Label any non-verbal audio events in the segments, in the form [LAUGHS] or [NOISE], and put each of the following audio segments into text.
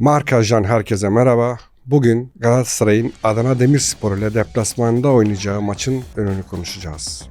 Markaj'dan herkese merhaba. Bugün Galatasaray'ın Adana Demirspor ile deplasmanında oynayacağı maçın önünü konuşacağız.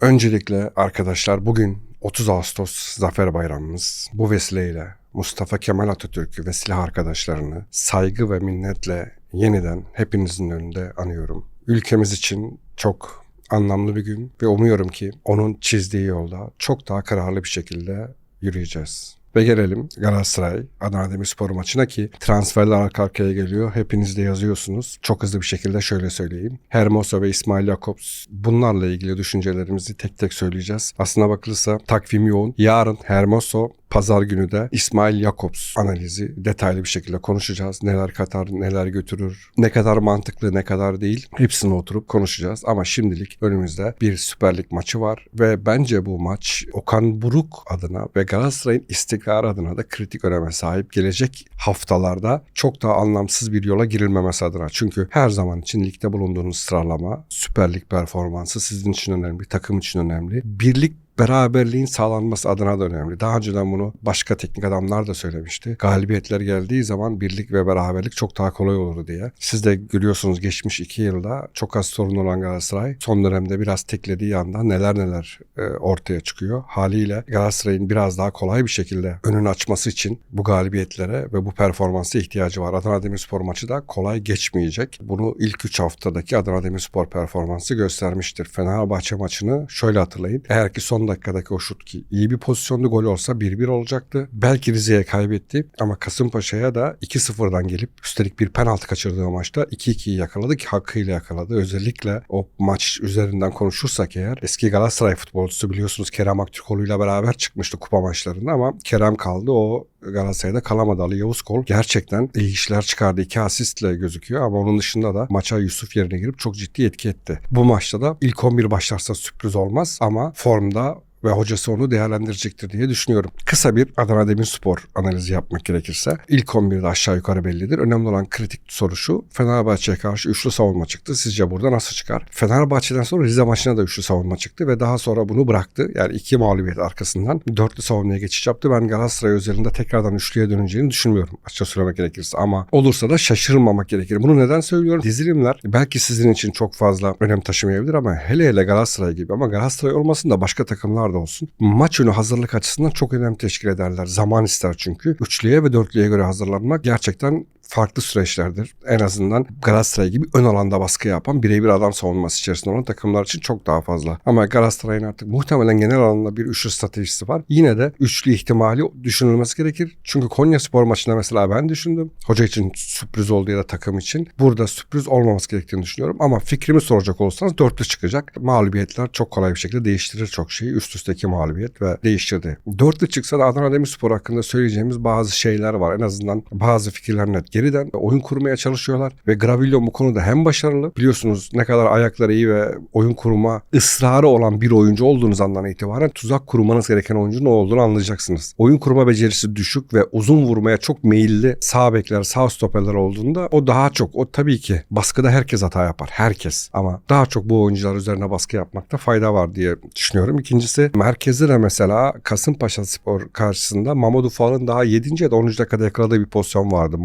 Öncelikle arkadaşlar bugün 30 Ağustos Zafer Bayramımız. Bu vesileyle Mustafa Kemal Atatürk'ü ve silah arkadaşlarını saygı ve minnetle yeniden hepinizin önünde anıyorum. Ülkemiz için çok anlamlı bir gün ve umuyorum ki onun çizdiği yolda çok daha kararlı bir şekilde yürüyeceğiz. Ve gelelim Galatasaray Adana Demirspor maçına ki transferler arka arkaya geliyor. Hepiniz de yazıyorsunuz. Çok hızlı bir şekilde şöyle söyleyeyim. Hermoso ve İsmail Jakobs bunlarla ilgili düşüncelerimizi tek tek söyleyeceğiz. Aslına bakılırsa takvim yoğun. Yarın Hermoso Pazar günü de İsmail Jakobs analizi detaylı bir şekilde konuşacağız. Neler katar, neler götürür, ne kadar mantıklı, ne kadar değil. Hepsini oturup konuşacağız. Ama şimdilik önümüzde bir Süper Lig maçı var ve bence bu maç Okan Buruk adına ve Galatasaray'ın istikrarı adına da kritik öneme sahip. Gelecek haftalarda çok daha anlamsız bir yola girilmemesi adına. Çünkü her zaman için ligde bulunduğunuz sıralama, Süper Lig performansı sizin için önemli, takım için önemli. Birlik beraberliğin sağlanması adına da önemli. Daha önceden bunu başka teknik adamlar da söylemişti. Galibiyetler geldiği zaman birlik ve beraberlik çok daha kolay olur diye. Siz de görüyorsunuz geçmiş iki yılda çok az sorun olan Galatasaray son dönemde biraz teklediği anda neler neler e, ortaya çıkıyor. Haliyle Galatasaray'ın biraz daha kolay bir şekilde önünü açması için bu galibiyetlere ve bu performansa ihtiyacı var. Adana Demirspor maçı da kolay geçmeyecek. Bunu ilk 3 haftadaki Adana Demirspor performansı göstermiştir. Fenerbahçe maçını şöyle hatırlayın. Eğer ki son dakikadaki o şut ki iyi bir pozisyonlu gol olsa 1-1 olacaktı. Belki Rize'ye kaybetti ama Kasımpaşa'ya da 2-0'dan gelip üstelik bir penaltı kaçırdığı maçta 2-2'yi yakaladı ki hakkıyla yakaladı. Özellikle o maç üzerinden konuşursak eğer eski Galatasaray futbolcusu biliyorsunuz Kerem Aktürkoğlu ile beraber çıkmıştı kupa maçlarında ama Kerem kaldı. O Galatasaray'da kalamadı Ali Yavuz Kol. Gerçekten iyi işler çıkardı. iki asistle gözüküyor ama onun dışında da maça Yusuf yerine girip çok ciddi etki etti. Bu maçta da ilk 11 başlarsa sürpriz olmaz ama formda ve hocası onu değerlendirecektir diye düşünüyorum. Kısa bir Adana Demirspor analizi yapmak gerekirse ilk 11'de aşağı yukarı bellidir. Önemli olan kritik soru şu. Fenerbahçe'ye karşı üçlü savunma çıktı. Sizce burada nasıl çıkar? Fenerbahçe'den sonra Rize maçına da üçlü savunma çıktı ve daha sonra bunu bıraktı. Yani iki mağlubiyet arkasından dörtlü savunmaya geçiş yaptı. Ben Galatasaray özelinde tekrardan üçlüye döneceğini düşünmüyorum. Açıkça söylemek gerekirse ama olursa da şaşırmamak gerekir. Bunu neden söylüyorum? Dizilimler belki sizin için çok fazla önem taşımayabilir ama hele hele Galatasaray gibi ama Galatasaray olmasın da başka takımlar da olsun. Maç önü hazırlık açısından çok önem teşkil ederler. Zaman ister çünkü. Üçlüye ve dörtlüye göre hazırlanmak gerçekten farklı süreçlerdir. En azından Galatasaray gibi ön alanda baskı yapan birebir adam savunması içerisinde olan takımlar için çok daha fazla. Ama Galatasaray'ın artık muhtemelen genel alanda bir üçlü stratejisi var. Yine de üçlü ihtimali düşünülmesi gerekir. Çünkü Konya Spor maçında mesela ben düşündüm. Hoca için sürpriz oldu ya da takım için. Burada sürpriz olmaması gerektiğini düşünüyorum. Ama fikrimi soracak olursanız dörtlü çıkacak. Mağlubiyetler çok kolay bir şekilde değiştirir çok şeyi. Üst üsteki mağlubiyet ve değiştirdi. Dörtlü çıksa da Adana Demirspor hakkında söyleyeceğimiz bazı şeyler var. En azından bazı fikirler net geriden oyun kurmaya çalışıyorlar ve Gravillo bu konuda hem başarılı biliyorsunuz ne kadar ayakları iyi ve oyun kurma ısrarı olan bir oyuncu olduğunuz andan itibaren tuzak kurmanız gereken oyuncunun o olduğunu anlayacaksınız. Oyun kurma becerisi düşük ve uzun vurmaya çok meyilli sağ bekler, sağ stoperler olduğunda o daha çok o tabii ki baskıda herkes hata yapar. Herkes. Ama daha çok bu oyuncular üzerine baskı yapmakta fayda var diye düşünüyorum. İkincisi merkezde de mesela Kasımpaşa Spor karşısında Mamadou Fal'ın daha 7. ya da 10. dakikada yakaladığı bir pozisyon vardı.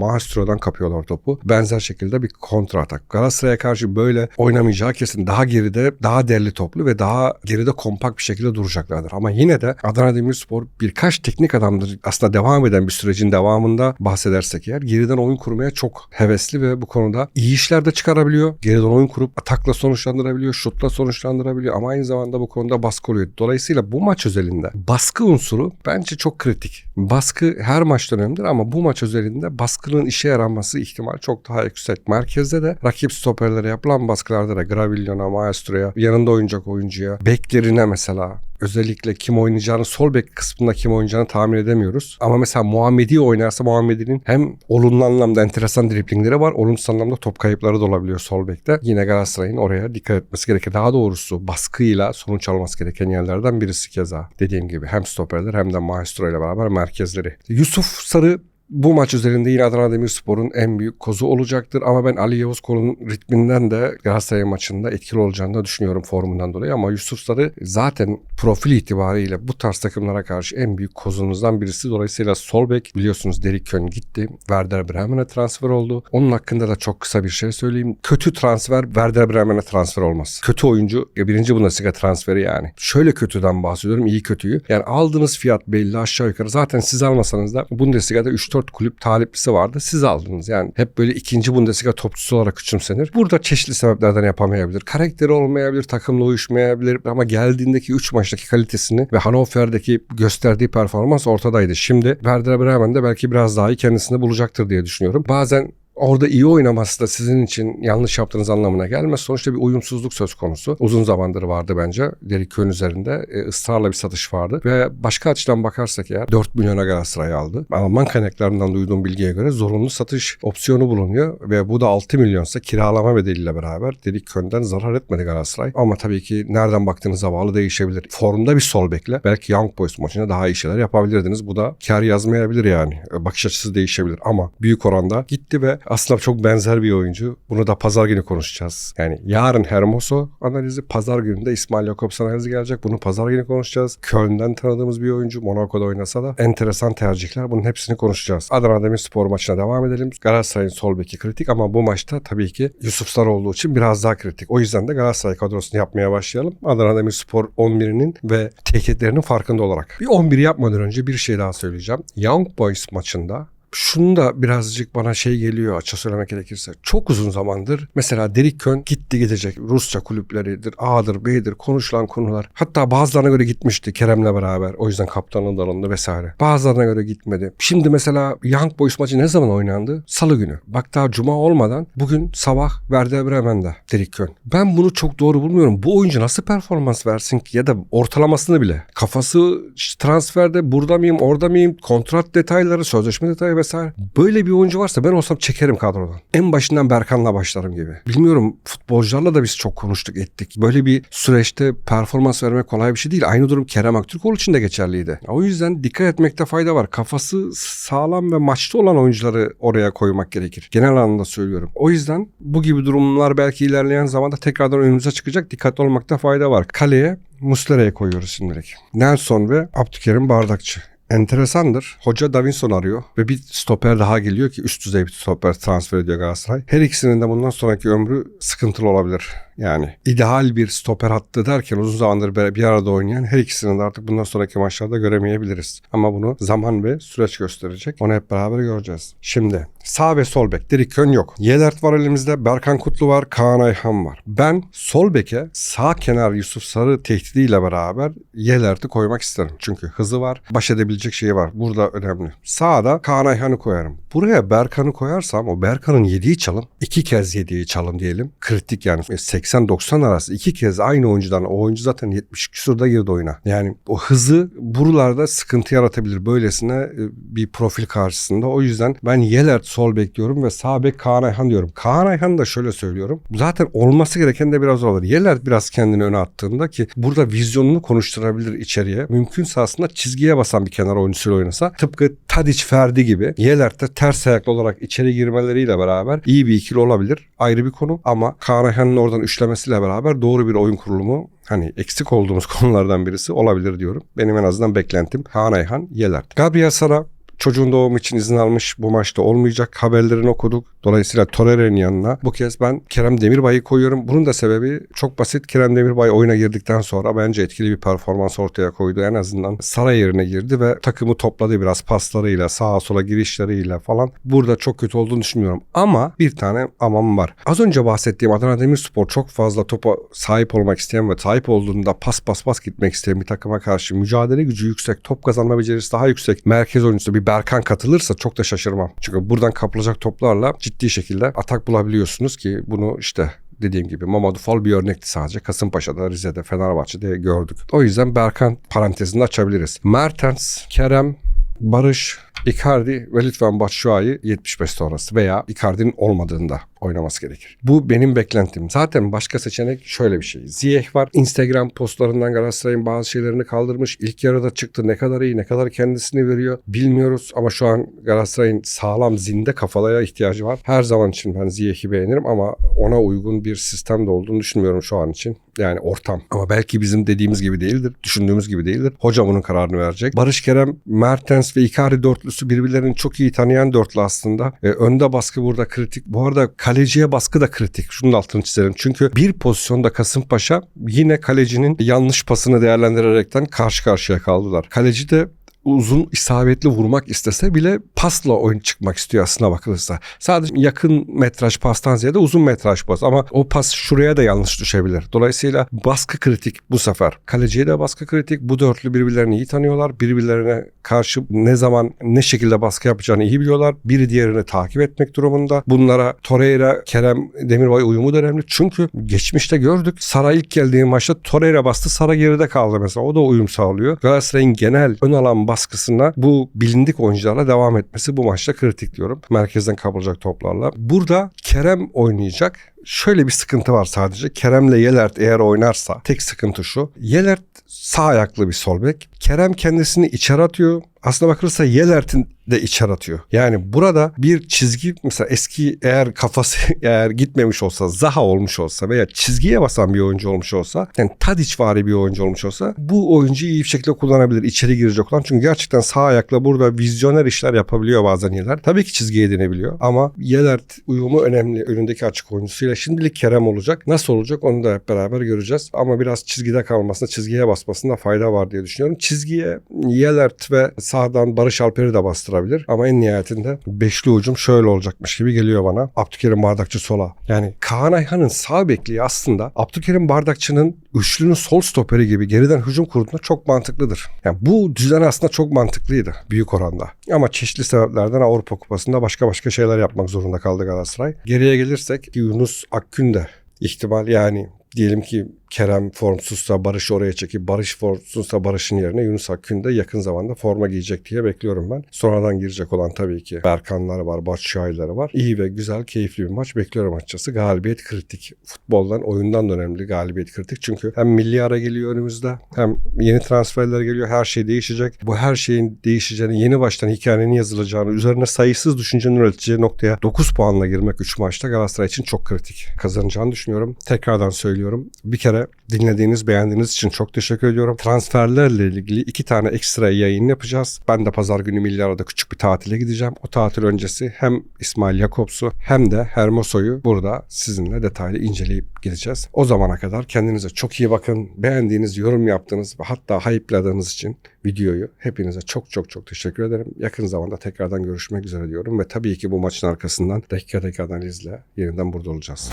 Maestro'dan kapıyorlar topu. Benzer şekilde bir kontra atak. Galatasaray'a karşı böyle oynamayacağı kesin. Daha geride, daha derli toplu ve daha geride kompakt bir şekilde duracaklardır. Ama yine de Adana Demirspor birkaç teknik adamdır aslında devam eden bir sürecin devamında bahsedersek eğer geriden oyun kurmaya çok hevesli ve bu konuda iyi işler de çıkarabiliyor. Geriden oyun kurup atakla sonuçlandırabiliyor, şutla sonuçlandırabiliyor ama aynı zamanda bu konuda baskı oluyor. Dolayısıyla bu maç özelinde baskı unsuru bence çok kritik. Baskı her maç önemlidir ama bu maç özelinde baskının işe yaranması ihtimal çok daha yüksek. Merkezde de rakip stoperlere yapılan baskılarda da Gravillon'a, Maestro'ya, yanında oynayacak oyuncuya, beklerine mesela özellikle kim oynayacağını sol bek kısmında kim oynayacağını tahmin edemiyoruz. Ama mesela Muhammedi oynarsa Muhammedi'nin hem olumlu anlamda enteresan driplingleri var. Olumsuz anlamda top kayıpları da olabiliyor sol bekte. Yine Galatasaray'ın oraya dikkat etmesi gerekir. Daha doğrusu baskıyla sonuç alması gereken yerlerden birisi keza. Dediğim gibi hem stoperler hem de Maestro ile beraber merkezleri. Yusuf Sarı Bu maç üzerinde yine Adana Demirspor'un en büyük kozu olacaktır. Ama ben Ali Yavuz Kol'un ritminden de Galatasaray maçında etkili olacağını da düşünüyorum formundan dolayı. Ama Yusuf Sarı zaten profil itibariyle bu tarz takımlara karşı en büyük kozunuzdan birisi. Dolayısıyla sol bek biliyorsunuz Derik Kön gitti. Werder Bremen'e transfer oldu. Onun hakkında da çok kısa bir şey söyleyeyim. Kötü transfer Werder Bremen'e transfer olmaz. Kötü oyuncu ya birinci Bundesliga transferi yani. Şöyle kötüden bahsediyorum iyi kötüyü. Yani aldığınız fiyat belli aşağı yukarı. Zaten siz almasanız da Bundesliga'da 3-4 kulüp taliplisi vardı. Siz aldınız. Yani hep böyle ikinci Bundesliga topçusu olarak küçümsenir. Burada çeşitli sebeplerden yapamayabilir. Karakteri olmayabilir, takımla uyuşmayabilir ama geldiğindeki 3 maçtaki kalitesini ve Hannover'deki gösterdiği performans ortadaydı. Şimdi Werder Bremen'de belki biraz daha iyi kendisini bulacaktır diye düşünüyorum. Bazen Orada iyi oynaması da sizin için yanlış yaptığınız anlamına gelmez. Sonuçta bir uyumsuzluk söz konusu. Uzun zamandır vardı bence. Derek Köhn üzerinde e, ısrarla bir satış vardı. Ve başka açıdan bakarsak eğer 4 milyona Galatasaray aldı. Alman kaynaklarından duyduğum bilgiye göre zorunlu satış opsiyonu bulunuyor. Ve bu da 6 milyonsa kiralama bedeliyle beraber Derek Köhn'den zarar etmedi Galatasaray. Ama tabii ki nereden baktığınıza bağlı değişebilir. Formda bir sol bekle belki Young Boys maçında daha iyi şeyler yapabilirdiniz. Bu da kar yazmayabilir yani. Bakış açısı değişebilir ama büyük oranda gitti ve aslında çok benzer bir oyuncu. Bunu da pazar günü konuşacağız. Yani yarın Hermoso analizi, pazar günü de İsmail Jakobs analizi gelecek. Bunu pazar günü konuşacağız. Köln'den tanıdığımız bir oyuncu. Monaco'da oynasa da enteresan tercihler. Bunun hepsini konuşacağız. Adana Demirspor maçına devam edelim. Galatasaray'ın sol beki kritik ama bu maçta tabii ki Yusuf Sarı olduğu için biraz daha kritik. O yüzden de Galatasaray kadrosunu yapmaya başlayalım. Adana Demirspor 11'inin ve tehditlerinin farkında olarak. Bir 11'i yapmadan önce bir şey daha söyleyeceğim. Young Boys maçında şunu da birazcık bana şey geliyor açık söylemek gerekirse. Çok uzun zamandır mesela Derik gitti gidecek. Rusça kulüpleridir, A'dır, B'dir konuşulan konular. Hatta bazılarına göre gitmişti Kerem'le beraber. O yüzden kaptanın dalında vesaire. Bazılarına göre gitmedi. Şimdi mesela Young Boys maçı ne zaman oynandı? Salı günü. Bak daha cuma olmadan bugün sabah Werder Bremen'de Derik Kön. Ben bunu çok doğru bulmuyorum. Bu oyuncu nasıl performans versin ki ya da ortalamasını bile. Kafası transferde burada mıyım, orada mıyım, kontrat detayları, sözleşme detayı vesaire. Böyle bir oyuncu varsa ben olsam çekerim kadrodan. En başından Berkan'la başlarım gibi. Bilmiyorum futbolcularla da biz çok konuştuk ettik. Böyle bir süreçte performans vermek kolay bir şey değil. Aynı durum Kerem Aktürkoğlu için de geçerliydi. O yüzden dikkat etmekte fayda var. Kafası sağlam ve maçta olan oyuncuları oraya koymak gerekir. Genel anlamda söylüyorum. O yüzden bu gibi durumlar belki ilerleyen zamanda tekrardan önümüze çıkacak. Dikkatli olmakta fayda var. Kaleye Muslera'ya koyuyoruz şimdilik. Nelson ve Abdülkerim Bardakçı. Enteresandır. Hoca Davinson arıyor ve bir stoper daha geliyor ki üst düzey bir stoper transfer ediyor Galatasaray. Her ikisinin de bundan sonraki ömrü sıkıntılı olabilir. Yani ideal bir stoper hattı derken uzun zamandır bir arada oynayan her ikisini de artık bundan sonraki maçlarda göremeyebiliriz. Ama bunu zaman ve süreç gösterecek. Onu hep beraber göreceğiz. Şimdi sağ ve sol bek. Derik Kön yok. Yelert var elimizde. Berkan Kutlu var. Kaan Ayhan var. Ben sol beke sağ kenar Yusuf Sarı tehdidiyle beraber Yelert'i koymak isterim. Çünkü hızı var. Baş edebilecek şeyi var. Burada önemli. Sağda Kaan Ayhan'ı koyarım. Buraya Berkan'ı koyarsam o Berkan'ın yediği çalım iki kez yediği çalım diyelim. Kritik yani 80-90 arası iki kez aynı oyuncudan o oyuncu zaten 70 küsurda girdi oyuna. Yani o hızı buralarda sıkıntı yaratabilir böylesine e, bir profil karşısında. O yüzden ben Yelert sol bekliyorum ve sağ bek Kaan Ayhan diyorum. Kaan Ayhan da şöyle söylüyorum. Zaten olması gereken de biraz olur. Yelert biraz kendini öne attığında ki burada vizyonunu konuşturabilir içeriye. Mümkünse aslında çizgiye basan bir kenar oyuncusuyla oynasa tıpkı Tadic Ferdi gibi Yelert de ters ayaklı olarak içeri girmeleriyle beraber iyi bir ikili olabilir. Ayrı bir konu ama Kaan Ayhan'ın oradan üçlemesiyle beraber doğru bir oyun kurulumu hani eksik olduğumuz [LAUGHS] konulardan birisi olabilir diyorum. Benim en azından beklentim Kaan Ayhan, Yelert. Gabriel Sara çocuğun doğumu için izin almış bu maçta olmayacak. Haberlerini okuduk. Dolayısıyla Torreira'nın yanına bu kez ben Kerem Demirbay'ı koyuyorum. Bunun da sebebi çok basit. Kerem Demirbay oyuna girdikten sonra bence etkili bir performans ortaya koydu. En azından Saray yerine girdi ve takımı topladı biraz paslarıyla, sağa sola girişleriyle falan. Burada çok kötü olduğunu düşünmüyorum. Ama bir tane amam var. Az önce bahsettiğim Adana Demirspor çok fazla topa sahip olmak isteyen ve sahip olduğunda pas pas pas gitmek isteyen bir takıma karşı mücadele gücü yüksek, top kazanma becerisi daha yüksek. Merkez oyuncusu bir Berkan katılırsa çok da şaşırmam. Çünkü buradan kapılacak toplarla ciddi şekilde atak bulabiliyorsunuz ki bunu işte dediğim gibi Mamadou Fall bir örnekti sadece. Kasımpaşa'da, Rize'de, Fenerbahçe'de gördük. O yüzden Berkan parantezini açabiliriz. Mertens, Kerem, Barış, Icardi ve lütfen Batshuayi 75 sonrası veya Icardi'nin olmadığında oynaması gerekir. Bu benim beklentim. Zaten başka seçenek şöyle bir şey. Ziyech var. Instagram postlarından Galatasaray'ın bazı şeylerini kaldırmış. İlk yarıda çıktı. Ne kadar iyi, ne kadar kendisini veriyor bilmiyoruz. Ama şu an Galatasaray'ın sağlam zinde kafalaya ihtiyacı var. Her zaman için ben Ziyech'i beğenirim ama ona uygun bir sistemde olduğunu düşünmüyorum şu an için. Yani ortam. Ama belki bizim dediğimiz gibi değildir. Düşündüğümüz gibi değildir. Hoca bunun kararını verecek. Barış Kerem, Mertens ve Icardi dörtlüsü birbirlerini çok iyi tanıyan dörtlü aslında. E, önde baskı burada kritik. Bu arada kaleciye baskı da kritik. Şunun altını çizelim. Çünkü bir pozisyonda Kasımpaşa yine kalecinin yanlış pasını değerlendirerekten karşı karşıya kaldılar. Kaleci de uzun isabetli vurmak istese bile pasla oyun çıkmak istiyor aslına bakılırsa. Sadece yakın metraj pastan ziyade uzun metraj pas ama o pas şuraya da yanlış düşebilir. Dolayısıyla baskı kritik bu sefer. Kaleciye de baskı kritik. Bu dörtlü birbirlerini iyi tanıyorlar. Birbirlerine karşı ne zaman ne şekilde baskı yapacağını iyi biliyorlar. Biri diğerini takip etmek durumunda. Bunlara Torreira, Kerem Demirbay uyumu da önemli. Çünkü geçmişte gördük. Sara ilk geldiği maçta Torreira bastı. Sara geride kaldı mesela. O da uyum sağlıyor. Galatasaray'ın genel ön alan baskısına bu bilindik oyuncularla devam etmesi bu maçta kritik diyorum. Merkezden kapılacak toplarla. Burada Kerem oynayacak. Şöyle bir sıkıntı var sadece. Kerem'le Yelert eğer oynarsa tek sıkıntı şu. Yelert sağ ayaklı bir sol bek. Kerem kendisini içeri atıyor. Aslına bakılırsa Yelert'in de içeri atıyor. Yani burada bir çizgi mesela eski eğer kafası [LAUGHS] eğer gitmemiş olsa Zaha olmuş olsa veya çizgiye basan bir oyuncu olmuş olsa yani Tadic vari bir oyuncu olmuş olsa bu oyuncuyu iyi bir şekilde kullanabilir. içeri girecek olan çünkü gerçekten sağ ayakla burada vizyoner işler yapabiliyor bazen Yeler. Tabii ki çizgiye edinebiliyor ama Yelert uyumu önemli önündeki açık oyuncusuyla. Şimdilik Kerem olacak. Nasıl olacak onu da hep beraber göreceğiz. Ama biraz çizgide kalmasında, çizgiye basmasında fayda var diye düşünüyorum. Çizgiye Yelert ve sağdan Barış Alper'i de bastırabilir. Ama en nihayetinde beşli ucum şöyle olacakmış gibi geliyor bana. Abdülkerim Bardakçı sola. Yani Kaan Ayhan'ın sağ bekliği aslında Abdülkerim Bardakçı'nın üçlünün sol stoperi gibi geriden hücum kurduğunda çok mantıklıdır. Yani bu düzen aslında çok mantıklıydı büyük oranda. Ama çeşitli sebeplerden Avrupa Kupası'nda başka başka şeyler yapmak zorunda kaldı Galatasaray. Geriye gelirsek Yunus Akgün de ihtimal yani diyelim ki Kerem formsuzsa Barış oraya çekip Barış formsuzsa Barış'ın yerine Yunus Akgün de yakın zamanda forma giyecek diye bekliyorum ben. Sonradan girecek olan tabii ki Berkanlar var, Batshuayi'leri var. İyi ve güzel, keyifli bir maç bekliyorum açıkçası. Galibiyet kritik. Futboldan, oyundan da önemli galibiyet kritik. Çünkü hem milli ara geliyor önümüzde hem yeni transferler geliyor. Her şey değişecek. Bu her şeyin değişeceğini, yeni baştan hikayenin yazılacağını, üzerine sayısız düşüncenin üreteceği noktaya 9 puanla girmek 3 maçta Galatasaray için çok kritik. Kazanacağını düşünüyorum. Tekrardan söylüyorum. Bir kere dinlediğiniz, beğendiğiniz için çok teşekkür ediyorum. Transferlerle ilgili iki tane ekstra yayın yapacağız. Ben de pazar günü Milli Arada küçük bir tatile gideceğim. O tatil öncesi hem İsmail Jakobs'u hem de Hermoso'yu burada sizinle detaylı inceleyip gideceğiz. O zamana kadar kendinize çok iyi bakın. Beğendiğiniz, yorum yaptığınız ve hatta hype'ladığınız için videoyu hepinize çok çok çok teşekkür ederim. Yakın zamanda tekrardan görüşmek üzere diyorum ve tabii ki bu maçın arkasından dakika dakika analizle yeniden burada olacağız.